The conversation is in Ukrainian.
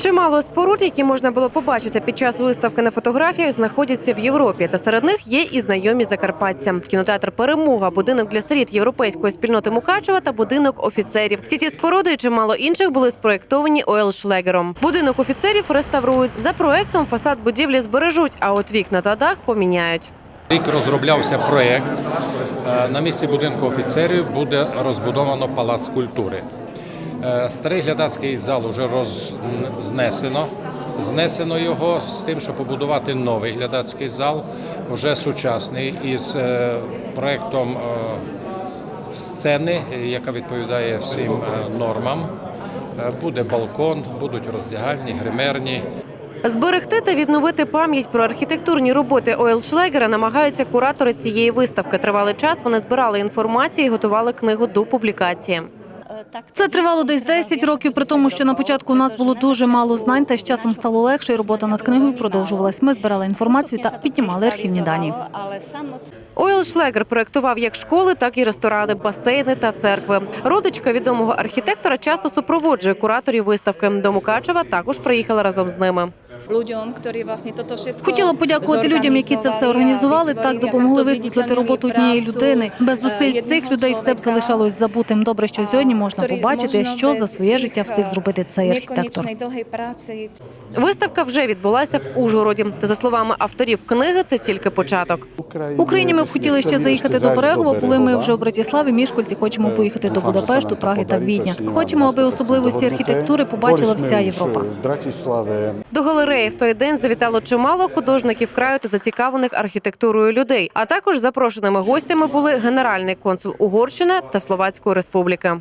Чимало споруд, які можна було побачити під час виставки на фотографіях, знаходяться в Європі. Та серед них є і знайомі закарпатцям. Кінотеатр Перемога, будинок для сиріт європейської спільноти Мукачева та будинок офіцерів. Всі ці споруди і чимало інших були спроєктовані Ойл Шлегером. Будинок офіцерів реставрують за проектом. Фасад будівлі збережуть, а от вікна та дах поміняють. Рік розроблявся проєкт. Е, На місці будинку офіцерів буде розбудовано палац культури. Е, Старий глядацький зал вже роз... знесено. Його з тим, щоб побудувати новий глядацький зал, вже сучасний, із е, проєктом е, сцени, яка відповідає всім нормам. Буде балкон, будуть роздягальні, гримерні. Зберегти та відновити пам'ять про архітектурні роботи Ойл Шлегера намагаються куратори цієї виставки. Тривалий час вони збирали інформацію і готували книгу до публікації. Це тривало десь 10 років, при тому, що на початку у нас було дуже мало знань, та з часом стало легше, і робота над книгою продовжувалась. Ми збирали інформацію та піднімали архівні дані. Ойл Шлегер проектував як школи, так і ресторани, басейни та церкви. Родичка відомого архітектора часто супроводжує кураторів виставки. До Мукачева також приїхала разом з ними. Людям, які власне то všetko Хотіла подякувати людям, які це все організували. Так допомогли висвітлити роботу однієї людини. Без зусиль цих людей все б залишалось забутим. Добре, що сьогодні можна побачити, що за своє життя встиг зробити цей архітектор. Виставка вже відбулася в Ужгороді. Та за словами авторів книги, це тільки початок. В Україні ми б хотіли ще заїхати до Берегова. Були ми вже у Братиславі, Мішкольці. Хочемо поїхати до Будапешту, Праги та Відня. Хочемо, аби особливості архітектури побачила вся Європа. До галереї в той день завітало чимало художників краю та зацікавлених архітектурою людей. А також запрошеними гостями були генеральний консул Угорщини та Словацької Республіки.